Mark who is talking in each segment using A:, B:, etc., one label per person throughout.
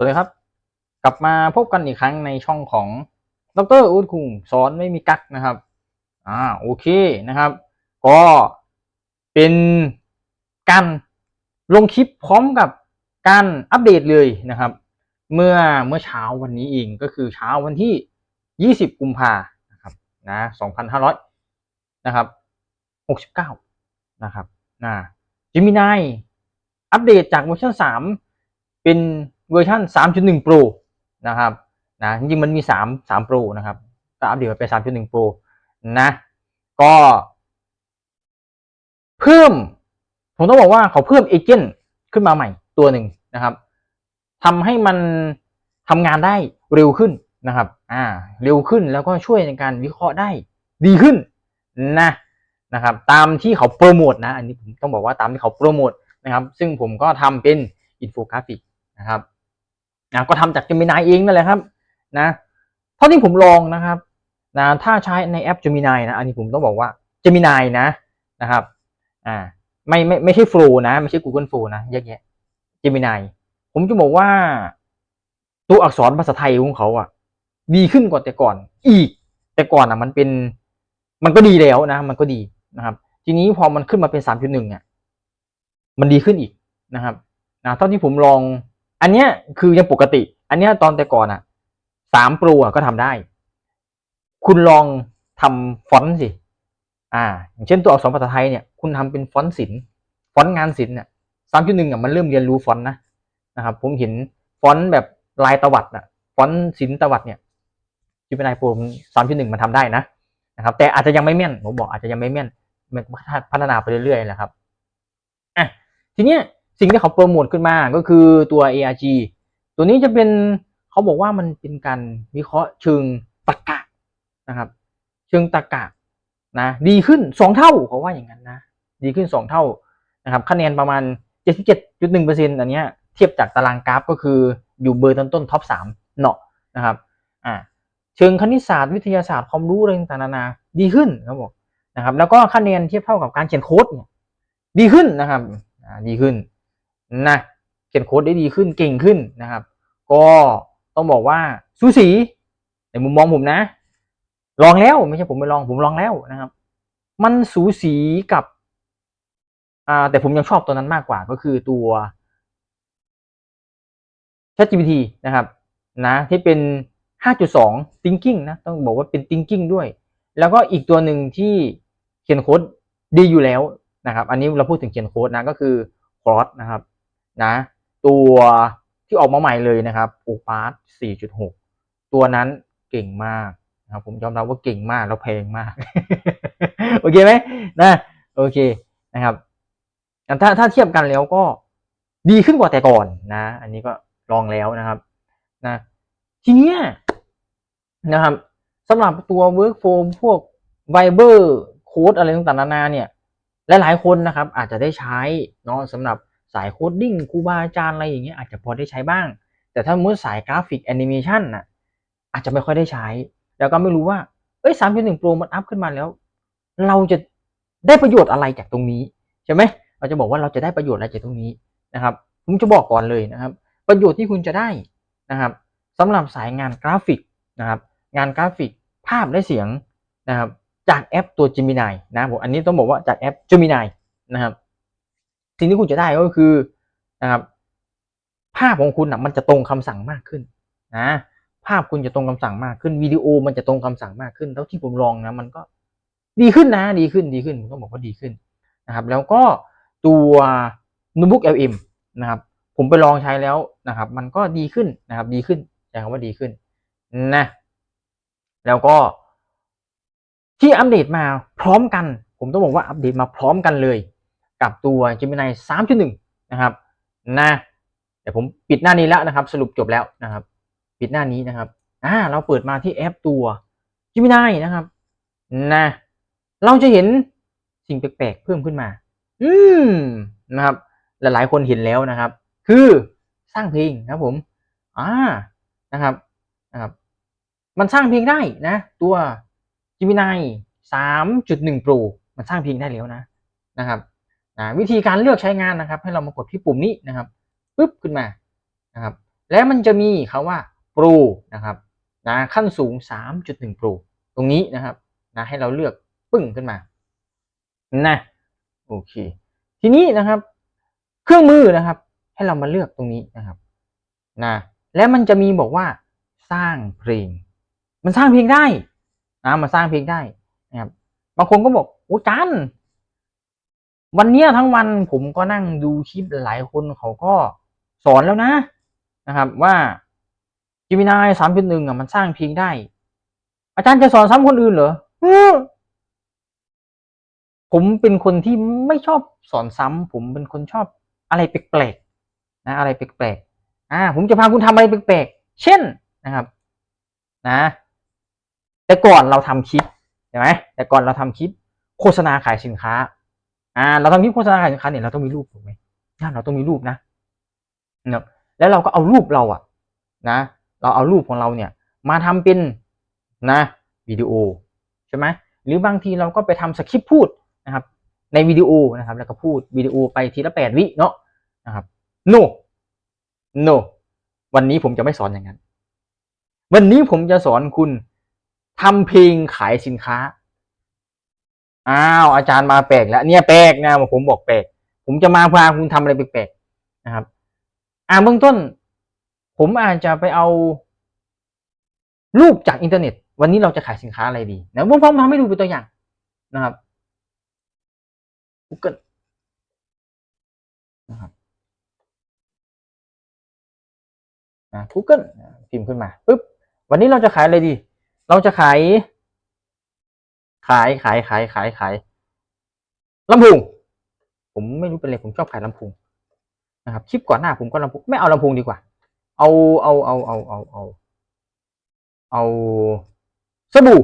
A: สวัสดีครับ กลับมาพบกันอีกครั้งในช่องของดรอูดคุงสอนไม่มีกักนะครับ อ่าโอเคนะครับ ก็เป็นการลงคลิปพร้อมกับการอัปเดตเลยนะครับ เมื่อเมื่อเช้าวันนี้เองก็คือเช้าวันที่ 20 กุมภานะครับนะ2,500นะครับ69นะครับนะจิมินายอัปเดตจากเวอร์ชัน3เป็น เวอร์ชัน3.1 Pro นะครับนะจริงมันมี 3 3 Pro นะครับก็อัปเดตมาเป็น3.1 Pro นะ ก็ เพิ่ม ผมต้องบอกว่าเขาเพิ่มเอเจนต์ขึ้นมาใหม่ตัวหนึ่งนะครับทำให้มันทำงานได้เร็วขึ้นนะครับ อ่า เร็วขึ้นแล้วก็ช่วยในการวิเคราะห์ได้ดีขึ้นนะนะครับ ตามที่เขาโปรโมทนะ อันนี้ผมต้องบอกว่าตามที่เขาโปรโมทนะครับ ซึ่งผมก็ทำเป็นอินโฟกราฟิกนะครับ นะก็ทำจาก Gemini เองนั่นแหละครับนะเท่าที่ผมลองนะครับนะถ้าใช้ในแอป Gemini นะอันนี้ผมต้องบอกว่า Gemini นะนะครับอ่าไม่ไม่ไม่ใช่ Flow นะ ไม่ใช่ Google Flow นะแยกแยะ Gemini ผมจะบอกว่า ตัวอักษรภาษาไทยของเขาอะดีขึ้นกว่าแต่ก่อนอีก แต่ก่อนอะมันเป็นมันก็ดีแล้วนะ มันก็ดีนะครับ ทีนี้พอมันขึ้นมาเป็น 3.1อะมันดีขึ้นอีกนะครับนะเท่าที่ผมลอง อันเนี้ยคือยังปกติ อันเนี้ยตอนแต่ก่อนอะสามโปรอะก็ทำได้ คุณลองทำฟอนต์สิ อ่า อย่างเช่นตัวอักษรภาษาไทยเนี่ย คุณทำเป็นฟอนต์ศิลป์ฟอนต์งานศิลป์เนี่ยสามจุดหนึ่งอะมันเริ่มเรียนรู้ฟอนต์นะนะครับ ผมเห็นฟอนต์แบบลายตวัดอะ ฟอนต์ศิลป์ตวัดเนี่ยที่เป็นไอโปรสามจุดหนึ่งมันทำได้นะนะครับ แต่อาจจะยังไม่แม่นผมบอกอาจจะยังไม่แม่นมันพัฒนาไปเรื่อยๆแหละครับอะทีเนี้ย สิ่งที่เขาโปรโมทขึ้นมาก็คือตัว ARG ตัวนี้จะเป็นเขาบอกว่ามันเป็นการวิเคราะห์เชิงตรรกะนะครับ เชิงตรรกะนะดีขึ้นสองเท่าเขาว่าอย่างนั้นนะดีขึ้นสองเท่านะครับคะแนนประมาณเจ็ดสิบเจ็ดจุดหนึ่งเปอร์เซ็นต์อันเนี้ยเทียบจากตารางกราฟก็คืออยู่เบอร์ต้นต้นท็อปสามเนาะนะครับอ่าเชิงคณิตศาสตร์วิทยาศาสตร์ความรู้อะไรต่างๆนานาดีขึ้นครับผมนะครับแล้วก็คะแนนเทียบเท่ากับการเขียนโค้ดเนี่ยดีขึ้นนะครับดีขึ้น นะเขียนโค้ดได้ดีขึ้นเก่งขึ้นนะครับ ก็ต้องบอกว่าสูสีในมุมมองผมนะ ลองแล้วไม่ใช่ผมไปลองผมลองแล้วนะครับ มันสูสีกับอ่าแต่ผมยังชอบตัวนั้นมากกว่าก็คือตัว ChatGPT นะครับนะที่เป็น 5.2 thinking นะต้องบอกว่าเป็น thinking ด้วย แล้วก็อีกตัวหนึ่งที่เขียนโค้ดดีอยู่แล้วนะครับ อันนี้เราพูดถึงเขียนโค้ดนะก็คือ Claude นะครับ นะ ตัวที่ออกมาใหม่เลยนะครับ Opus 4.6 ตัวนั้นเก่งมากนะครับผมยอมรับว่าเก่งมากแล้วแพงมาก โอเคไหมนะโอเคนะครับถ้าถ้าเทียบกันแล้วก็ดีขึ้นกว่าแต่ก่อนนะ อันนี้ก็ลองแล้วนะครับนะทีเนี้ยนะครับสำหรับตัว workflow พวก Viber โค้ดอะไรต่างๆนานาเนี่ย หลายๆคนนะครับอาจจะได้ใช้เนาะสำหรับ สายโคดดิ้งครูบาอาจารย์อะไรอย่างเงี้ยอาจจะพอได้ใช้บ้าง แต่ถ้ามุดสายกราฟิกแอนิเมชันน่ะอาจจะไม่ค่อยได้ใช้ แล้วก็ไม่รู้ว่าเอ้ยสามจุดหนึ่งโปรมันอัพขึ้นมาแล้ว เราจะได้ประโยชน์อะไรจากตรงนี้ใช่ไหมเราจะบอกว่าเราจะได้ประโยชน์อะไรจากตรงนี้นะครับ ผมจะบอกก่อนเลยนะครับ ประโยชน์ที่คุณจะได้นะครับสำหรับสายงานกราฟิกนะครับ งานกราฟิกภาพและเสียงนะครับ จากแอปตัว Gemini นะผมอันนี้ต้องบอกว่าจากแอป Gemini นะครับ สิ่งที่คุณจะได้ก็คือนะครับภาพของคุณอะมันจะตรงคำสั่งมากขึ้นนะภาพคุณจะตรงคำสั่งมากขึ้นวิดีโอมันจะตรงคำสั่งมากขึ้นเท่าที่ผมลองนะมันก็ดีขึ้นนะดีขึ้นดีขึ้นผมต้องบอกว่าดีขึ้นนะครับ แล้วก็ตัวโน้ตบุ๊ก LM นะครับผมไปลองใช้แล้วนะครับ มันก็ดีขึ้นนะครับ ดีขึ้นใช้คำว่าดีขึ้นนะแล้วก็ที่อัปเดตมาพร้อมกัน ผมต้องบอกว่าอัปเดตมาพร้อมกันเลย กับตัว Gemini 3.1 นะครับนะแต่ผมปิดหน้านี้แล้วนะครับ สรุปจบแล้วนะครับ ปิดหน้านี้นะครับอ่าเราเปิดมาที่แอปตัว Gemini นะครับนะเราจะเห็นสิ่งแปลกๆเพิ่มขึ้นมา อืมนะครับ หลายๆคนเห็นแล้วนะครับ คือสร้างเพลงครับผมอ่านะครับนะครับมันสร้างเพลงได้นะ ตัว Gemini 3.1 Pro มันสร้างเพลงได้แล้วนะนะครับ วิธีการเลือกใช้งานนะครับ ให้เรามากดที่ปุ่มนี้นะครับปึ๊บขึ้นมานะครับ แล้วมันจะมีคาว่า Pro นะครับนะขั้นสูง 3.1 Pro ตรงนี้นะครับนะให้เราเลือกปึ้งขึ้นมานะโอเค ทีนี้นะครับ เครื่องมือนะครับ ให้เรามาเลือกตรงนี้นะครับนะแล้วมันจะมีบอกว่าสร้างเพลง มันสร้างเพลงได้นะมันสร้างเพลงได้นะครับบางคนก็บอกโอ้จัน วันเนี้ยทั้งวันผมก็นั่งดูคลิปหลายคนเขาก็สอนแล้วนะนะครับ ว่า Gemini สามจุดหนึ่งอะมันสร้างเพลงได้ อาจารย์จะสอนซ้ำคนอื่นเหรอเออผมเป็นคนที่ไม่ชอบสอนซ้ำผมเป็นคนชอบอะไรแปลกๆนะอะไรแปลกๆอ่าผมจะพาคุณทำอะไรแปลกๆเช่นนะครับ นะ แต่ก่อนเราทำคลิปใช่ไหมแต่ก่อนเราทำคลิป โฆษณาขายสินค้า อ่า เราทำคลิปโฆษณาขายสินค้าเนี่ยเราต้องมีรูปถูกไหมอ่เราต้องมีรูปนะนะแล้วเราก็เอารูปเราอะนะ เราเอารูปของเราเนี่ย มาทำเป็นนะวิดีโอใช่ไหมหรือบางทีเราก็ไปทำสคริปต์พูดนะครับ ในวิดีโอนะครับ แล้วก็พูดวิดีโอไปทีละแปดวิเนาะนะครับ no no วันนี้ผมจะไม่สอนอย่างนั้น วันนี้ผมจะสอนคุณทำเพลงขายสินค้า อ้าวอาจารย์มาแปลกแล้วเนี่ยแปลกนะผมบอกแปลกผมจะมาพาคุณทำอะไรแปลกๆนะครับ อ่าเบื้องต้น ผมอาจจะไปเอา รูปจากอินเทอร์เน็ต วันนี้เราจะขายสินค้าอะไรดีนะผมพร้อมทำให้ดูเป็นตัวอย่างนะครับ Google นะครับนะ Google พิมพ์ขึ้นมาปุ๊บวันนี้เราจะขายอะไรดี เราจะขาย ขายขายขายขายขายลำโพงผมไม่รู้เป็นอะไรผมชอบขายลำโพงนะครับคลิปก่อนหน้าผมก็ลำโพงไม่เอาลำโพงดีกว่า เอาเอาเอาเอาเอาเอาเอาสบู่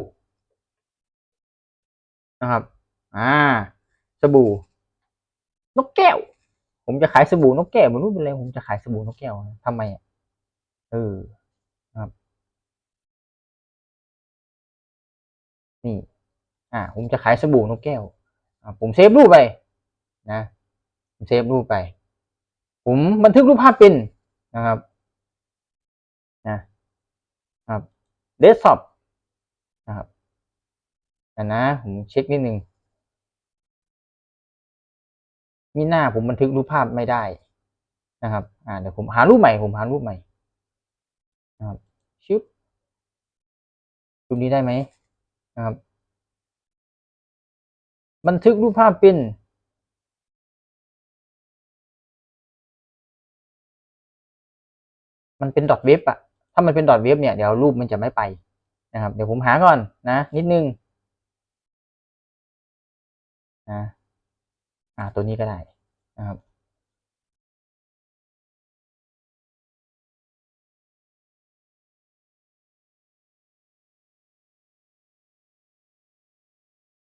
A: นะครับ อ่า สบู่นกแก้ว ผมจะขายสบู่นกแก้วไม่รู้เป็นไรผมจะขายสบู่นกแก้วทำไมอะเออครับนี่ อ่าผมจะขายสบู่นกแก้วอ่าผมเซฟรูปไปนะผมเซฟรูปไป ผมบันทึกรูปภาพเป็นนะครับนะครับเดสก์ท็อปนะครับอ่านะ ผมเช็คนิดนึงมีหน้าผมบันทึกรูปภาพไม่ได้นะครับ อ่าเดี๋ยวผมหารูปใหม่ ผมหารูปใหม่นะครับชึบรูปนี้ได้ไหมนะครับ บันทึกรูปภาพเป็นมันเป็นดอทเว็บอะถ้ามันเป็นดอทเว็บเนี่ยเดี๋ยวรูปมันจะไม่ไปนะครับ เดี๋ยวผมหาก่อนนะ นิดนึงนะอ่าตัวนี้ก็ได้นะครับ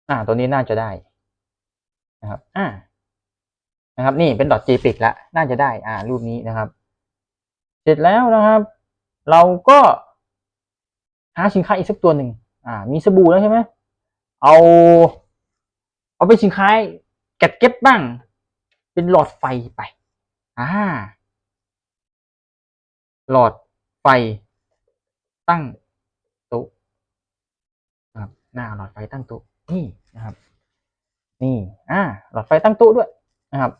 A: อ่า ตัวนี้น่าจะได้นะครับ อ่า นะครับ นี่เป็น .jpeg แล้วน่าจะได้ อ่า รูปนี้นะครับ เสร็จแล้วนะครับ เราก็หาสินค้าอีกสักตัวหนึ่งอ่า มีสบู่แล้วใช่ไหมเอา เอาเป็นสินค้าแกดเก็ตบ้าง เป็นหลอดไฟไป อ่า หลอดไฟตั้งโต๊ะนะครับหน้าหลอดไฟตั้งโต๊ะ นี่นะครับ นี่ อ่า หลอดไฟตั้งโต๊ะด้วยนะครับ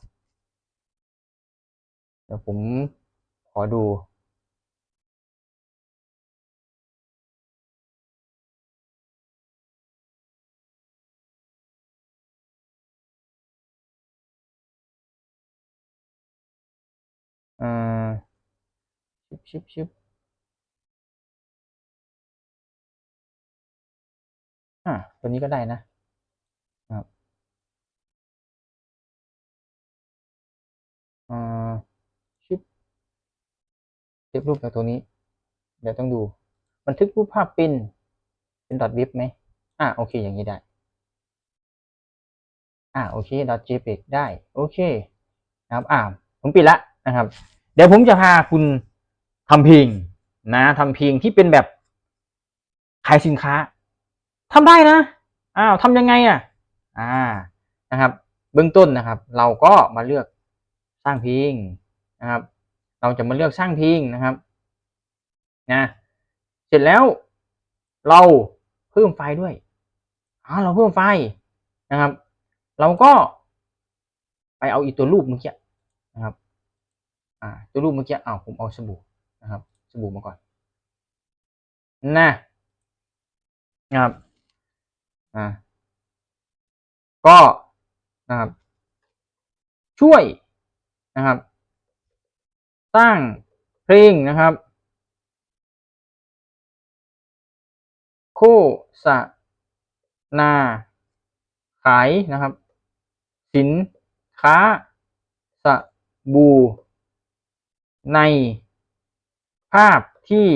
A: เดี๋ยวผมขอดูเอ่อชิบชิบชิบ อ่าตัวนี้ก็ได้นะครับเอ่อชิบเซฟรูปจากตัวนี้ เดี๋ยวต้องดู บันทึกรูปภาพเป็นเป็นดอทวิบไหมอ่าโอเค อย่างนี้ได้ อ่าโอเคดอท jpeg ได้ โอเคนะครับ อ่าผมปิดละนะครับ เดี๋ยวผมจะพาคุณทำเพลงนะทำเพลงที่เป็นแบบขายสินค้า ทำได้นะอ้าวทำยังไงอะ อ่านะครับ เบื้องต้นนะครับ เราก็มาเลือกสร้างพลงนะครับ เราจะมาเลือกสร้างพลงนะครับนะเสร็จแล้วเราเพิ่มไฟล์ด้วยอ่าเราเพิ่มไฟล์นะครับ เราก็ไปเอาอีตัวรูปเมื่อกี้นะครับ อ่า ตัวรูปเมื่อกี้อ้าวผมเอาสบู่นะครับ สบู่มาก่อนนะนะครับ อ่าก็นะครับช่วยนะครับ สร้างเพลงนะครับโฆษณาขายนะครับ สินค้าสบู่ในภาพที่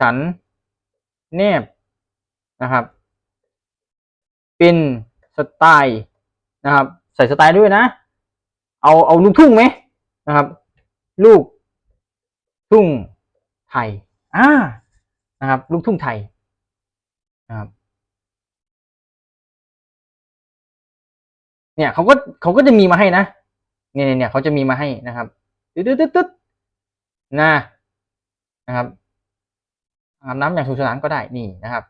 A: ฉันแนบนะครับ เป็นสไตล์นะครับ ใส่สไตล์ด้วยนะ เอาเอาลูกทุ่งไหมนะครับ ลูกทุ่งไทยอ่านะครับ ลูกทุ่งไทยนะครับเนี่ยเขาก็เขาก็จะมีมาให้นะเนี่ยเนี่ยเขาจะมีมาให้นะครับตึ๊ดตึ๊ดตึ๊ดนะนะครับอาบน้ำอย่างสนุกสนานก็ได้นี่นะครับ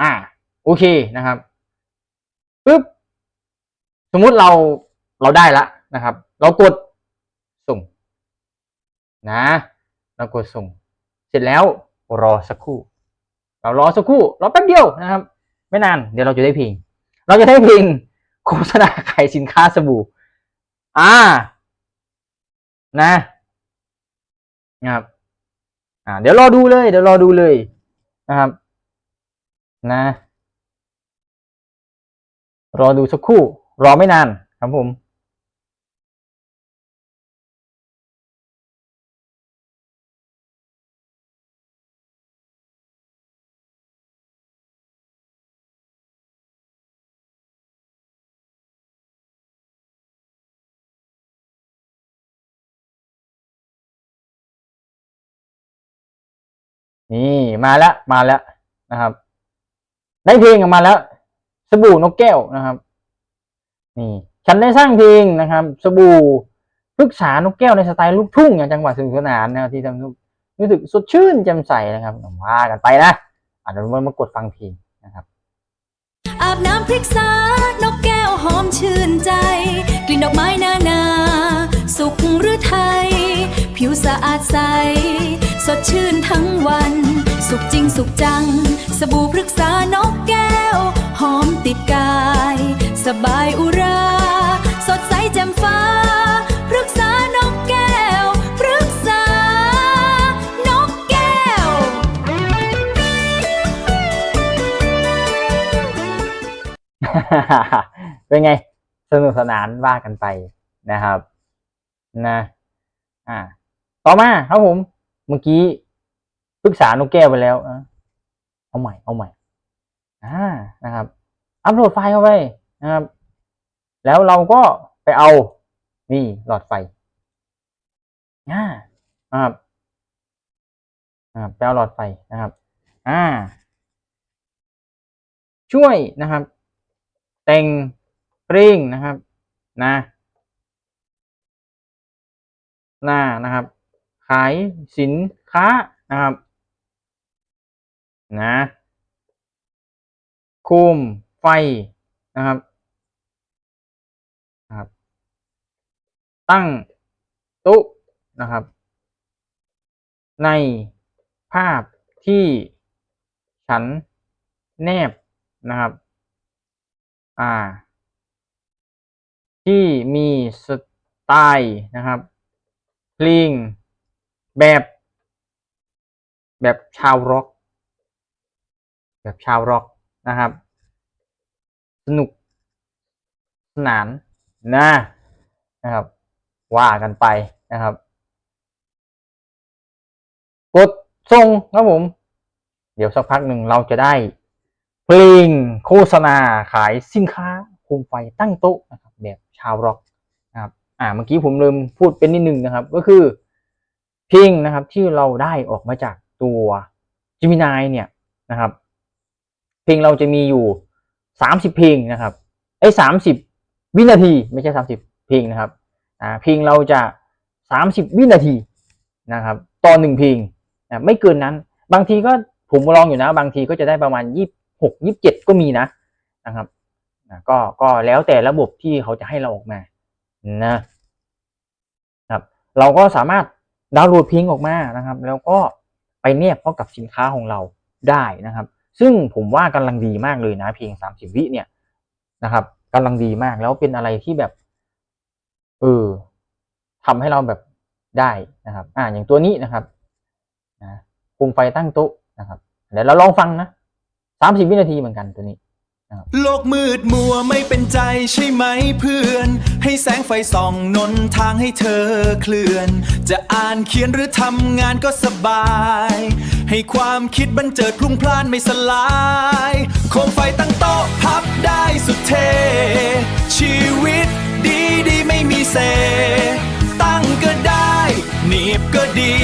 A: อ่า โอเคนะครับปึ๊บสมมุติเราเราได้ละนะครับ เรากดส่ง นะเรากดส่ง เสร็จแล้วรอสักครู่ เรารอสักครู่รอแป๊บเดียวนะครับ ไม่นานเดี๋ยวเราจะได้เพลงเราจะได้เพลงโฆษณาขายสินค้าสบู่ อ่า นะนะครับ อ่า เดี๋ยวรอดูเลย เดี๋ยวรอดูเลยนะครับ นะ รอดูสักครู่ รอไม่นานครับผมนี่มาแล้วมาแล้วนะครับ ได้เพลงออกมาแล้ว สบู่นกแก้วนะครับนี่ฉันได้สร้างเพลงนะครับ สบู่พฤกษานกแก้วในสไตล์ลูกทุ่งอย่างจังหวัดสนุกสนานนะครับที่ทำให้รู้สึกสดชื่นแจ่มใสนะครับว่ากันไปนะอะเดี๋ยวมากดฟังเพลงนะครับ
B: อาบน้ำพริกษานกแก้วหอมชื่นใจ กลิ่นดอกไม้นานา สุขหรือไทย ผิวสะอาดใส สดชื่นทั้งวัน สุขจริงสุขจัง สบู่พฤกษานกแก้ว หอมติดกาย สบายอุรา สดใสแจ่มฟ้าพฤกษานกแก้วพฤกษานกแก้ว
A: เป็นไง สนุกสนานว่ากันไปนะครับ นะ อ่า ต่อมาครับผม เมื่อกี้ปรึกษานกแก้วไปแล้ว เอาใหม่ เอาใหม่ อ่า นะครับ อัปโหลดไฟล์เข้าไปนะครับ แล้วเราก็ไปเอานี่หลอดไฟอ่านะครับไปเอาหลอดไฟนะครับ อ่า ช่วยนะครับ แต่งเพลงนะครับ นะหน้านะครับ ขายสินค้านะครับ นะ โคมไฟนะครับนะครับ ตั้งโต๊นะครับ ในภาพที่ฉันแนบนะครับ อ่า ที่มีสไตล์นะครับเพลงแบบแบบชาวร็อก แบบชาวร็อก นะครับ สนุกสนานนะนะครับ ว่ากันไปนะครับ กดส่งครับผม เดี๋ยวสักพักหนึ่งเราจะได้เพลงโฆษณาขายสินค้าโคมไฟตั้งโต๊ะนะครับแบบชาวร็อกนะครับ อ่าเมื่อกี้ผมลืมพูดเป็นนิดนึงนะครับ ก็คือเพลงนะครับที่เราได้ออกมาจากตัว Gemini เนี่ยนะครับ เพลงเราจะมีอยู่สามสิบเพลงนะครับไอ้สามสิบวินาทีไม่ใช่สามสิบเพลงนะครับอ่าเพลงเราจะสามสิบวินาทีนะครับต่อหนึ่งเพลงนะไม่เกินนั้น บางทีก็ผมลองอยู่นะ บางทีก็จะได้ประมาณยี่หกยี่เจ็ดก็มีนะนะครับนะก็ก็แล้วแต่ระบบที่เขาจะให้เราออกมานะครับ เราก็สามารถดาวน์โหลดเพลงออกมานะครับ แล้วก็ไปเนียบเข้ากับสินค้าของเราได้นะครับ ซึ่งผมว่ากำลังดีมากเลยนะเพียงสามสิบวิเนี่ยนะครับกำลังดีมากแล้วเป็นอะไรที่แบบเออทำให้เราแบบได้นะครับ อ่าอย่างตัวนี้นะครับนะคุมไฟตั้งโต๊ะนะครับเดี๋ยวเราลองฟังนะสามสิบวินาทีเหมือนกันตัวนี้
C: โลกมืดมัวไม่เป็นใจใช่ไหมเพื่อน ให้แสงไฟส่องนนทางให้เธอเคลื่อน จะอ่านเขียนหรือทำงานก็สบาย ให้ความคิดบันเจิดพลุ่งพล่านไม่สลายโคมไฟตั้งโต๊ะพับได้สุดเท ชีวิตดีดีๆไม่มีเศษตั้งก็ได้หนีบก็ดี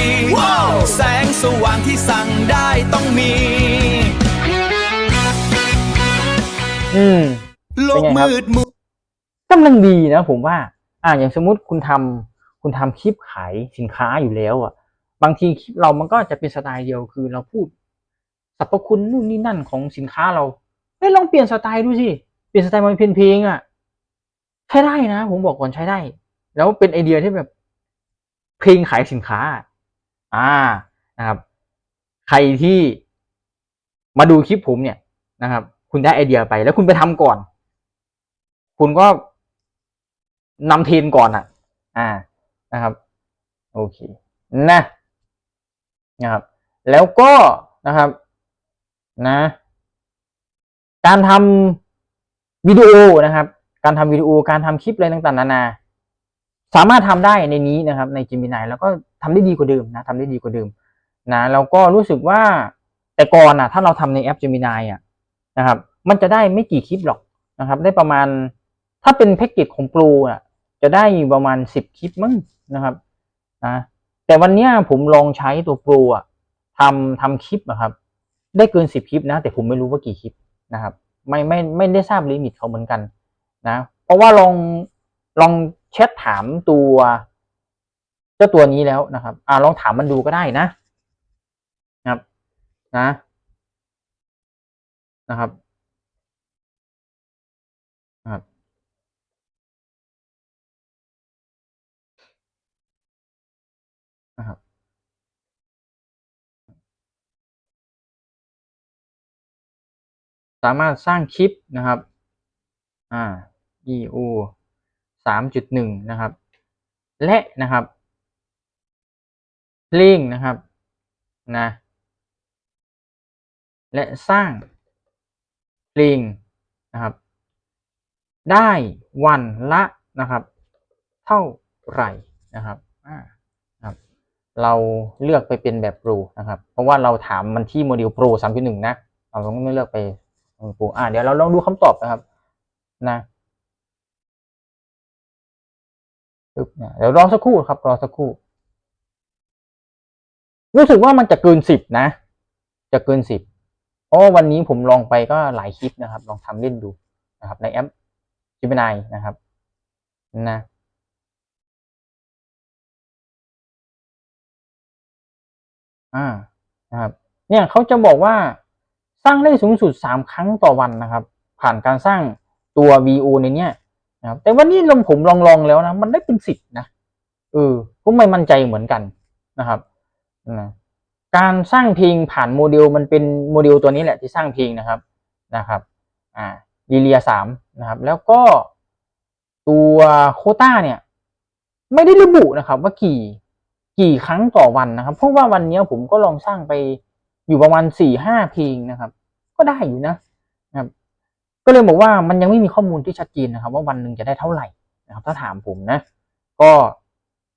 C: แสงสว่างที่สั่งได้ต้องมี
A: อืม
C: โลก
A: เป็นไงครับ
C: มืดมัว
A: กำลังดีนะผมว่า อ่าอย่างสมมุติคุณทำคุณทำคลิปขายสินค้าอยู่แล้ว อะ บางทีคลิปเรามันก็จะเป็นสไตล์เดียวคือเราพูดสรรพคุณนู่นนี่นั่นของสินค้าเราเฮ้ยลองเปลี่ยนสไตล์ดูสิเปลี่ยนสไตล์มาเป็นเพลงอะใช้ได้นะ ผมบอกก่อนใช้ได้ แล้วเป็นไอเดียที่แบบ เพลงขายสินค้า อ่านะครับ ใครที่มาดูคลิปผมเนี่ยนะครับ คุณได้ไอเดียไป แล้วคุณไปทำก่อน คุณก็นำเทรนก่อนอะ อ่านะครับ โอเคนะนะครับ แล้วก็นะครับ นะ การทำวิดีโอนะครับ การทำวิดีโอการทำคลิปอะไรต่างๆนานาสามารถทำได้ในนี้นะครับ ใน Gemini แล้วก็ทำได้ดีกว่าเดิมนะทำได้ดีกว่าเดิมนะแล้วก็รู้สึกว่าแต่ก่อนอะ ถ้าเราทำในแอป Gemini อะ นะครับ มันจะได้ไม่กี่คลิปหรอกนะครับ ได้ประมาณถ้าเป็นแพ็กเกจของ Pro อะ จะได้อยู่ประมาณสิบคลิปมั้งนะครับนะแต่วันเนี้ยผมลองใช้ตัว Pro อะทำทำคลิปอะครับ ได้เกินสิบคลิปนะ แต่ผมไม่รู้ว่ากี่คลิปนะครับ ไม่ไม่ไม่ได้ทราบลิมิตเขาเหมือนกันนะ เพราะว่าลองลองแชทถามตัวเจ้าตัวนี้แล้วนะครับ อ่าลองถามมันดูก็ได้นะ นะครับ นะ นะครับนะครับ นะครับ สามารถสร้างคลิปนะครับ อ่า EU สามจุดหนึ่งนะครับ และนะครับเพลงนะครับ นะ และสร้าง ลงนะครับ ได้วันละนะครับ เท่าไหร่นะครับนะครับเราเลือกไปเป็นแบบ Pro นะครับ เพราะว่าเราถามมันที่โมเดล Pro 3.1นะเราต้องไม่เลือกไปโปรอ่าเดี๋ยวเราลองดูคำตอบนะครับนะปึ๊บเนี่ยเดี๋ยวรอสักครู่ครับ รอสักครู่ รู้สึกว่ามันจะเกินสิบนะ จะเกินสิบ เพราะวันนี้ผมลองไปก็หลายคลิปนะครับ ลองทำเล่นดูนะครับ ในแอป Gemini นะครับ นะอ่านะครับเนี่ยเขาจะบอกว่าสร้างได้สูงสุดสามครั้งต่อวันนะครับ ผ่านการสร้างตัว VO ในเนี้ยนะครับแต่วันนี้ลองผมลองลองแล้วนะ มันได้เป็นสิบนะเออผมไม่มั่นใจเหมือนกันนะครับนะ การสร้างพลงผ่านโมเดลมันเป็นโมเดลตัวนี้แหละที่สร้างพลงนะครับนะครับอ่าลีเลียสามนะครับ แล้วก็ตัวโคต้าเนี่ยไม่ได้ระบุนะครับ ว่ากี่กี่ครั้งต่อวันนะครับเพราะว่าวันนี้ผมก็ลองสร้างไปอยู่ประมาณสี่ห้าพลงนะครับ ก็ได้อยู่นะนะครับ ก็เลยบอกว่ามันยังไม่มีข้อมูลที่ชัดเจนนะครับ ว่าวันหนึ่งจะได้เท่าไหร่นะครับ ถ้าถามผมนะ ก็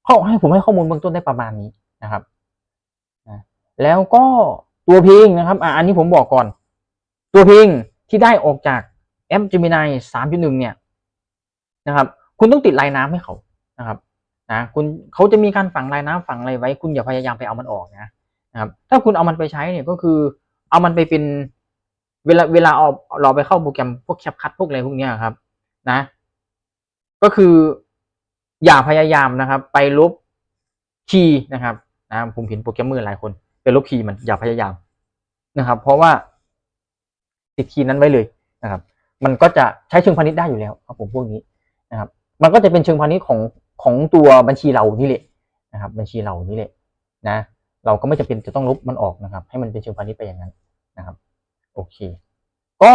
A: เขาให้ผมให้ข้อมูลเบื้องต้นได้ประมาณนี้นะครับ แล้วก็ตัวพลงนะครับอะอันนี้ผมบอกก่อน ตัวพลงที่ได้ออกจากแอป Gemini 3.1เนี่ยนะครับ คุณต้องติดลายน้ำให้เขานะครับนะคุณเขาจะมีการฝังลายน้ำฝังอะไรไว้ คุณอย่าพยายามไปเอามันออกนะนะครับ ถ้าคุณเอามันไปใช้เนี่ยก็คือเอามันไปเป็นเวลาเวลาเอาเราไปเข้าโปรแกรมพวกแคปคัทพวกอะไรพวกเนี้ยครับ นะ ก็คืออย่าพยายามนะครับ ไปลบคีย์นะครับนะผมเห็นโปรแกรมเมอร์หลายคน เป็นลบคีย์มันอย่าพยายามนะครับ เพราะว่าติดคีย์นั้นไว้เลยนะครับ มันก็จะใช้เชิงพาณิชย์ได้อยู่แล้วครับผมพวกนี้นะครับ มันก็จะเป็นเชิงพาณิชย์ของของตัวบัญชีเรานี่แหละนะครับ บัญชีเรานี่แหละนะ เราก็ไม่จำเป็นจะต้องลบมันออกนะครับ ให้มันเป็นเชิงพาณิชย์ไปอย่างนั้นนะครับ โอเค ก็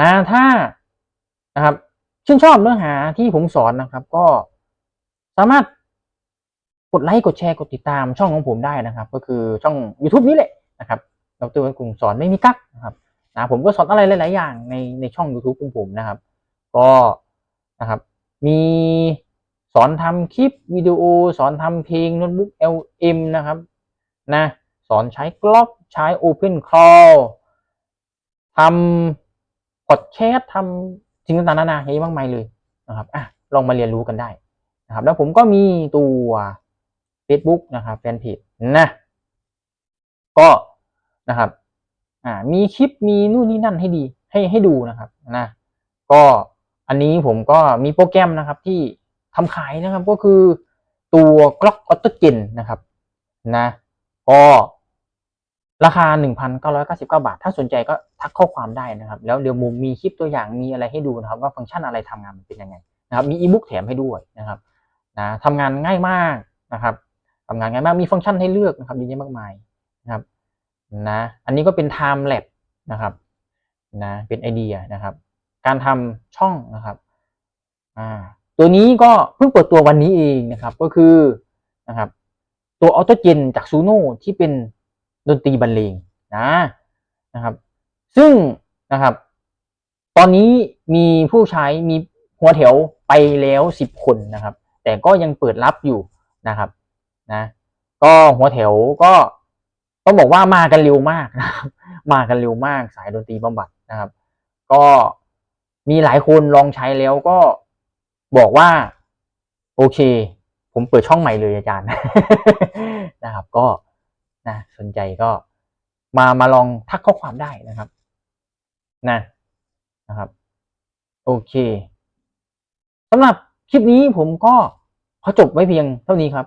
A: นะถ้านะครับชื่นชอบเนื้อหาที่ผมสอนนะครับ ก็สามารถ กดไลค์กดแชร์กดติดตามช่องของผมได้นะครับ ก็คือช่อง YouTube นี้แหละนะครับดรวันกรุงสอนไม่มีกั๊กนะครับนะผมก็สอนอะไรหลาย ๆ อย่างในในช่อง YouTube ของผมนะครับ ก็นะครับมีสอนทำคลิปวิดีโอ สอนทำเพลงโน้ตบุ๊ก LM นะครับนะสอนใช้กล็อกใช้ Open Call ทำพอดแคสต์ทำสิ่งต่างๆนานาเยอะมากมายเลยนะครับอะลองมาเรียนรู้กันได้นะครับ แล้วผมก็มีตัว Facebook นะครับแฟนเพจนะก็นะครับอ่ามีคลิปมีนู่นนี่นั่นให้ดีให้ให้ดูนะครับนะก็อันนี้ผมก็มีโปรแกรมนะครับที่ทำขายนะครับก็คือตัว Clock Auto Gen นะครับนะก็ราคา 1,999 บาท ถ้าสนใจก็ทักข้อความได้นะครับ แล้วเดี๋ยวมุมมีคลิปตัวอย่างมีอะไรให้ดูนะครับ ว่าฟังก์ชันอะไรทำงานมันเป็นยังไงนะครับ มีอีบุ๊กแถมให้ด้วยนะครับนะทำงานง่ายมากนะครับ ทำงานง่ายมากมีฟังก์ชันให้เลือกนะครับเยอะแยะมากมายนะครับนะอันนี้ก็เป็น time lab นะครับนะเป็นไอเดียนะครับ การทำช่องนะครับอ่าตัวนี้ก็เพิ่งเปิดตัววันนี้เองนะครับก็คือนะครับตัวออโตเจนจากซูโน่ที่เป็นดนตรีบรรเลงนะนะครับซึ่งนะครับ ตอนนี้มีผู้ใช้มีหัวแถวไปแล้วสิบคนนะครับ แต่ก็ยังเปิดรับอยู่นะครับ นะ ก็หัวแถวก็ต้องบอกว่ามากันเร็วมากนะครับมากันเร็วมากสายดนตรีบำบัดนะครับ ก็มีหลายคนลองใช้แล้วก็บอกว่า โอเค ผมเปิดช่องใหม่เลยอาจารย์นะครับ ก็นะสนใจก็มามาลองทักข้อความได้นะครับ นะนะครับ โอเคสำหรับคลิปนี้ผมก็ขอจบไว้เพียงเท่านี้ครับ